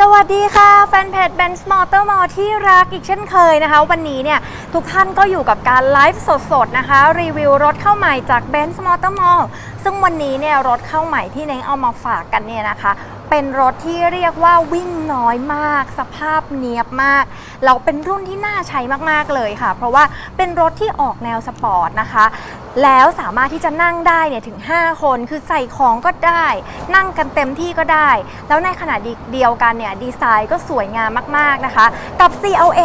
สวัสดีค่ะ แฟนเพจ Benz Motor Mall ที่รักอีกเช่นเคยนะคะ วันนี้เนี่ย ทุกท่านก็อยู่กับการไลฟ์สดๆนะคะ รีวิวรถเข้าใหม่จาก Benz Motor Mall ซึ่งวันนี้เนี่ย รถเข้าใหม่ที่เน้งเอามาฝากกันเนี่ยนะคะ เป็นรถที่เรียกว่าวิ่งน้อยมาก สภาพเนียบมากแล้วเป็นรุ่นที่น่าใช้มากๆเลยค่ะ เพราะว่าเป็นรถที่ออกแนวสปอร์ตนะคะ แล้วสามารถที่จะนั่งได้เนี่ยถึง 5 คน คือใส่ของก็ได้ นั่งกันเต็มที่ก็ได้ แล้วในขณะเดียวกันเนี่ยดีไซน์ก็สวยงามมากๆนะคะ กับ CLA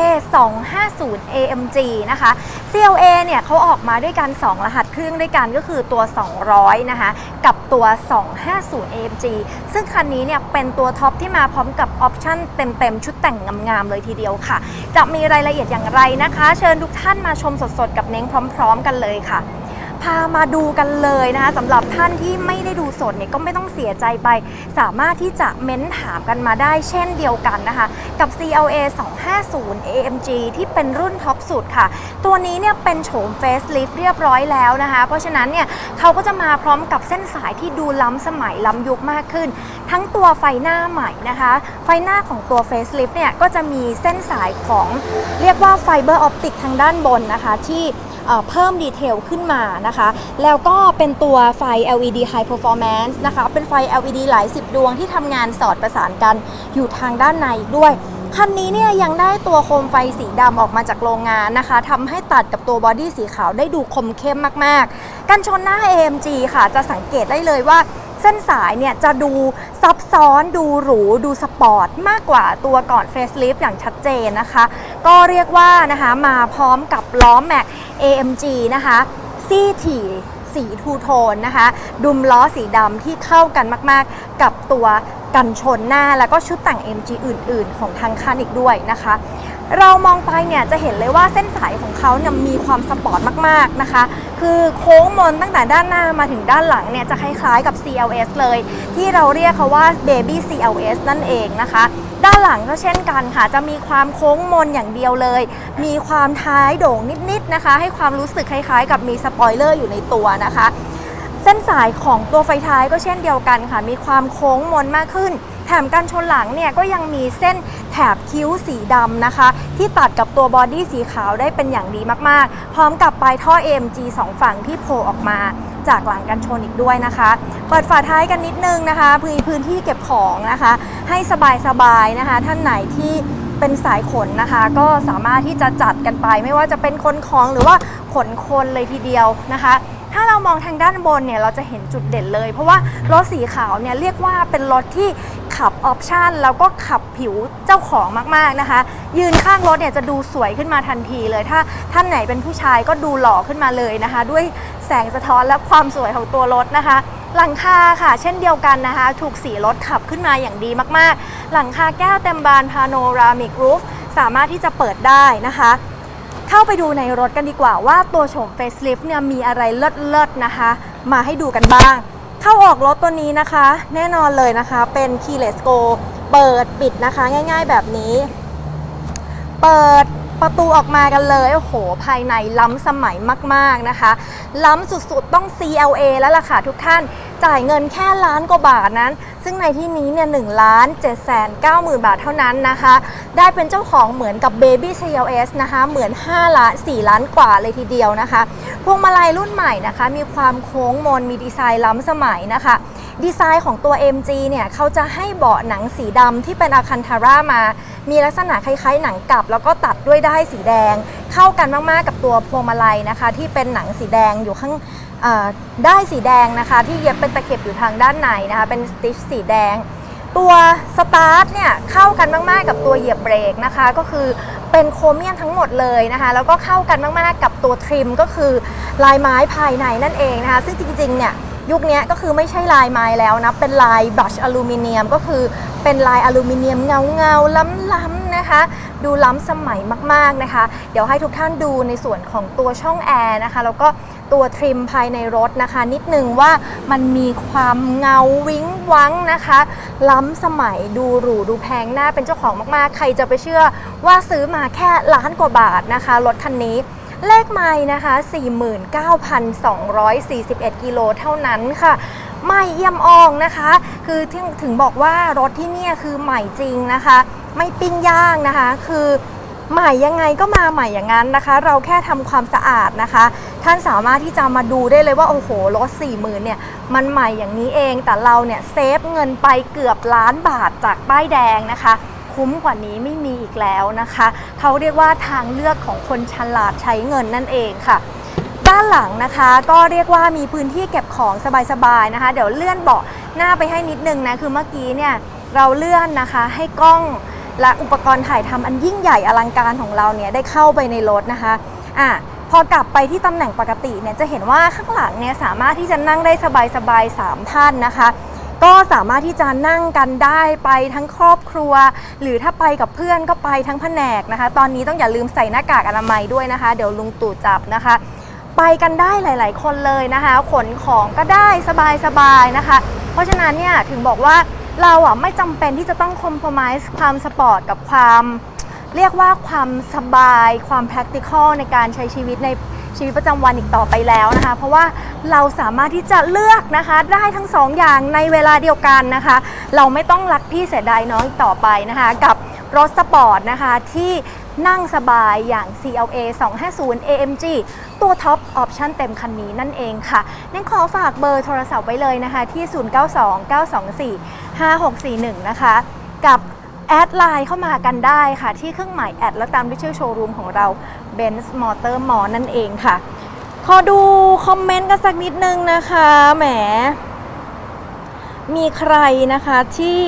250 AMG นะคะ CLA เนี่ยเขาออกมาด้วยกัน 2 รหัสเครื่องด้วยกันก็คือตัว 200 นะคะ กับตัว 250 AMG ซึ่งคันนี้เนี่ยเป็นตัวท็อปที่มาพร้อมกับออปชั่นเต็มๆ ชุดแต่งงามๆเลยทีเดียวค่ะ จะมีรายละเอียดอย่างไรนะคะ เชิญทุกท่านมาชมสดๆ กับเน้งพร้อม ๆ กันเลยค่ะ พามาดูกันเลยนะคะสำหรับท่านที่ไม่ได้ดูสดเนี่ยก็ไม่ต้องเสียใจไป สามารถที่จะเม้นถามกันมาได้เช่นเดียวกันนะคะ กับ CLA 250 AMG ที่เป็นรุ่นท็อปสุดค่ะ ตัวนี้เนี่ยเป็นโฉม Facelift เรียบร้อยแล้วนะคะ เพราะฉะนั้นเนี่ยเขาก็จะมาพร้อมกับเส้นสายที่ดูล้ำสมัยล้ำยุคมากขึ้น ทั้งตัวไฟหน้าใหม่นะคะ ไฟหน้าของตัว Facelift เนี่ยก็จะมีเส้นสายของเรียกว่าไฟเบอร์ออปติกทางด้านบนนะคะที่ เพิ่มดีเทลขึ้นมานะคะ แล้วก็เป็นตัวไฟ LED High Performance นะคะ เป็นไฟ LED หลายสิบดวงที่ทำงานสอดประสานกันอยู่ทางด้านในอีกด้วยคันนี้เนี่ยยังได้ตัวโคมไฟสีดำออกมาจากโรงงานนะคะทำให้ตัดกับตัวบอดี้สีขาวได้ดูคมเข้มมาก ๆ กันชนหน้า AMG ค่ะ จะสังเกตได้เลยว่า เส้นสายเนี่ยจะดูซับซ้อนดูหรูดูสปอร์ตมากกว่าตัวก่อนเฟสลิฟอย่างชัดเจนนะคะ ก็เรียกว่านะคะมาพร้อมกับล้อแม็ก AMG นะคะซี่ถี่สีทูโทนนะคะ ดุมล้อสีดำที่เข้ากันมาก ๆ กับตัวกันชนหน้าแล้วก็ชุดแต่ง MG อื่น ๆ ของทางคันอีกด้วยนะคะ เรามองไปเนี่ยจะเห็นเลยว่าเส้นสายของเขาเนี่ยมีความสปอร์ตมากๆนะคะ คือโค้งมนตั้งแต่ด้านหน้ามาถึงด้านหลังเนี่ยจะคล้ายๆกับ CLS เลย ที่เราเรียกเขาว่า Baby CLS นั่นเองนะคะ ด้านหลังก็เช่นกันค่ะ จะมีความโค้งมนอย่างเดียวเลย มีความท้ายโด่งนิดๆนะคะ ให้ความรู้สึกคล้ายๆ กับมีสปอยเลอร์อยู่ในตัวนะคะ ส้นสายของตัวไฟท้ายก็เช่นเดียวกันค่ะ มีความโค้งมนมากขึ้น แถมกันชนหลังเนี่ยก็ยังมีเส้นแถบคิ้วสีดำนะคะ ที่ตัดกับตัวบอดี้สีขาวได้เป็นอย่างดีมากๆ พร้อมกับปลายท่อ AMG 2 ฝั่งที่โผล่ออกมาจากหลังกันชนอีกด้วยนะคะ เปิดฝาท้ายกันนิดนึงนะคะพื้นพื้นที่เก็บของนะคะ ให้สบายๆนะคะ ท่านไหนที่เป็นสายขนนะคะ ก็สามารถที่จะจัดกันไป ไม่ว่าจะเป็นขนของหรือว่าขนคนเลยทีเดียวนะคะ ถ้าเรามองทางด้านบนเนี่ยเราจะเห็นจุดเด่นเลย เพราะว่ารถสีขาวเนี่ยเรียกว่าเป็นรถที่ขับออปชันแล้วก็ขับผิวเจ้าของมากๆนะคะ ยืนข้างรถเนี่ยจะดูสวยขึ้นมาทันทีเลย ถ้าท่านไหนเป็นผู้ชายก็ดูหล่อขึ้นมาเลยนะคะ ด้วยแสงสะท้อนและความสวยของตัวรถนะคะหลังคาค่ะ เช่นเดียวกันนะคะ ถูกสีรถขับขึ้นมาอย่างดีมากๆ หลังคาแก้วเต็มบานพาโนรามิกรูฟสามารถที่จะเปิดได้นะคะ เข้าไปดูในรถกันดีกว่าว่าตัวโฉม Facelift เนี่ยมีอะไรเลิศๆนะคะ มาให้ดูกันบ้าง เข้าออกรถตัวนี้นะคะ แน่นอนเลยนะคะ เป็น Keyless Go เปิดปิดนะคะง่ายๆแบบนี้ เปิดประตูออกมากันเลย โอ้โห ภายในล้ำสมัยมากๆนะคะ ล้ำสุดๆต้อง CLA แล้วล่ะค่ะทุกท่าน จ่ายเงินแค่ล้านกว่าบาทนั้น ซึ่งในที่นี้เนี่ยหนึ่งล้านเจ็ดแสนเก้าหมื่นบาทเท่านั้นนะคะ ได้เป็นเจ้าของเหมือนกับ Baby CLS นะคะ เหมือน5ล้าน4ล้านกว่าเลยทีเดียวนะคะพวงมาลัยรุ่นใหม่นะคะ มีความโค้งมนมีดีไซน์ล้ำสมัยนะคะดีไซน์ของตัว MG เนี่ยเขาจะให้เบาะหนังสีดำที่เป็นอาคันทาร่ามา มีลักษณะคล้ายๆ หนังกลับ แล้วก็ตัดด้วยได้ายสีแดง เข้ากันมากๆกับตัวพวงมาลัยนะคะ ที่เป็นหนังสีแดงอยู่ข้าง ได้สีแดงนะคะ ที่เย็บเป็นตะเข็บอยู่ทางด้านในนะคะ เป็นสติชสีแดง ตัวสตาร์ทเนี่ยเข้ากันมากๆกับตัวเหยียบเบรกนะคะ ก็คือเป็นโครเมียมทั้งหมดเลยนะคะ แล้วก็เข้ากันมากๆกับตัวทริมก็คือลายไม้ภายในนั่นเองนะคะ ซึ่งจริงๆเนี่ยยุคนี้ก็คือไม่ใช่ลายไม้แล้วนะ เป็นลายบัชอลูมิเนียมก็คือเป็นลายอลูมิเนียมเงาเงาๆล้ำๆนะคะ ดูล้ำสมัยมากๆนะคะ เดี๋ยวให้ทุกท่านดูในส่วนของตัวช่องแอร์นะคะ แล้วก็ ตัวทริมภายในรถนะคะ นิดนึงว่ามันมีความเงาวิ้งวังนะคะ ล้ำสมัยดูหรูดูแพงหน้าเป็นเจ้าของมากๆ ใครจะไปเชื่อว่าซื้อมาแค่ล้านกว่าบาทนะคะ รถคันนี้เลขไม้นะคะ 49,241 กิโลเท่านั้นค่ะใหม่เอี่ยมอ่องนะคะ คือถึงถึงบอกว่ารถที่เนี่ยคือใหม่จริงนะคะ ไม่ปิ้งย่างนะคะ คือใหม่ยังไงก็มาใหม่อย่างนั้นนะคะ เราแค่ทำความสะอาดนะคะ ท่านสามารถที่จะมาดูได้เลยว่า โอ้โหรถ4 0,000เนี่ยมันใหม่อย่างนี้เองแต่เราเนี่ยเซฟเงินไปเกือบล้านบาทจากป้ายแดงนะคะคุ้มกว่านี้ไม่มีอีกแล้วนะคะ เขาเรียกว่าทางเลือกของคนฉลาดใช้เงินนั่นเองค่ะ ด้านหลังนะคะก็เรียกว่ามีพื้นที่เก็บของสบายๆนะคะ เดี๋ยวเลื่อนเบาะหน้าไปให้นิดนึงนะ คือเมื่อกี้เนี่ยเราเลื่อนนะคะให้กล้องและอุปกรณ์ถ่ายทำอันยิ่งใหญ่อลังการของเราเนี่ยได้เข้าไปในรถนะคะอะ พอกลับไปที่ตำแหน่งปกติเนี่ยจะเห็นว่าข้างหลังเนี่ยสามารถที่จะนั่งได้สบายๆ3ท่านนะคะ ก็สามารถที่จะนั่งกันได้ไปทั้งครอบครัว หรือถ้าไปกับเพื่อนก็ไปทั้งแผนกนะคะ ตอนนี้ต้องอย่าลืมใส่หน้ากากอนามัยด้วยนะคะ เดี๋ยวลุงตู่จับนะคะ ไปกันได้หลาย ๆ คนเลยนะคะ ขนของก็ได้สบายๆนะคะ เพราะฉะนั้นเนี่ยถึงบอกว่าเราอะไม่จำเป็นที่จะต้องคอม p r o m i s e ความสปอร์ตกับความ เรียกว่าความสบายความ practical ในการใช้ชีวิตในชีวิตประจำวันอีกต่อไปแล้วนะคะ เพราะว่าเราสามารถที่จะเลือกนะคะได้ทั้งสองอย่างในเวลาเดียวกันนะคะ เราไม่ต้องรักพี่เสียดายน้องอีกต่อไปนะคะ กับรถสปอร์ตนะคะที่นั่งสบายอย่าง CLA 250 AMG ตัวท็อปออปชั่นเต็มคันนี้นั่นเองค่ะนั่นขอฝากเบอร์โทรศัพท์ไว้เลยนะคะที่ 0929245641 นะคะ กับ แอดไลน์เข้ามากันได้ค่ะ ที่เครื่องหมายแอดแล้วตามด้วยชื่อโชว์รูมของเรา Benz Motor Mall นั่นเองค่ะ ขอดูคอมเมนต์กันสักนิดนึงนะคะแหม มีใครนะคะที่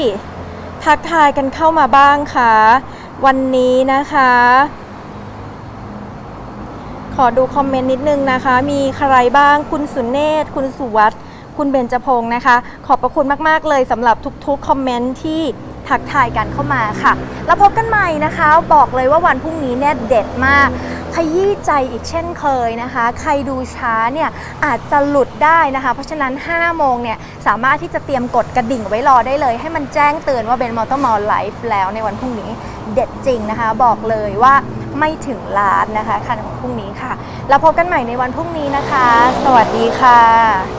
ทักทายกันเข้ามาบ้างคะวันนี้นะคะ ขอดูคอมเมนต์นิดนึงนะคะ มีใครบ้างคุณสุเนศคุณสุวัตคุณเบญจพงศ์นะคะ ขอบพระคุณมาก ๆ เลยสำหรับทุกๆ คอมเมนต์ที่ ทักทายกันเข้ามาค่ะ แล้วพบกันใหม่นะคะ บอกเลยว่าวันพรุ่งนี้เนี่ยเด็ดมากขยี้ใจอีกเช่นเคยนะคะ ใครดูช้าเนี่ยอาจจะหลุดได้นะคะ เพราะฉะนั้น 5 โมงเนี่ยสามารถที่จะเตรียมกดกระดิ่งไว้รอได้เลย ให้มันแจ้งเตือนว่าเป็นมอเตอร์มอลไลฟ์แล้วในวันพรุ่งนี้เด็ดจริงนะคะ บอกเลยว่าไม่ถึงล้านนะคะคันของพรุ่งนี้ค่ะ แล้วพบกันใหม่ในวันพรุ่งนี้นะคะ สวัสดีค่ะ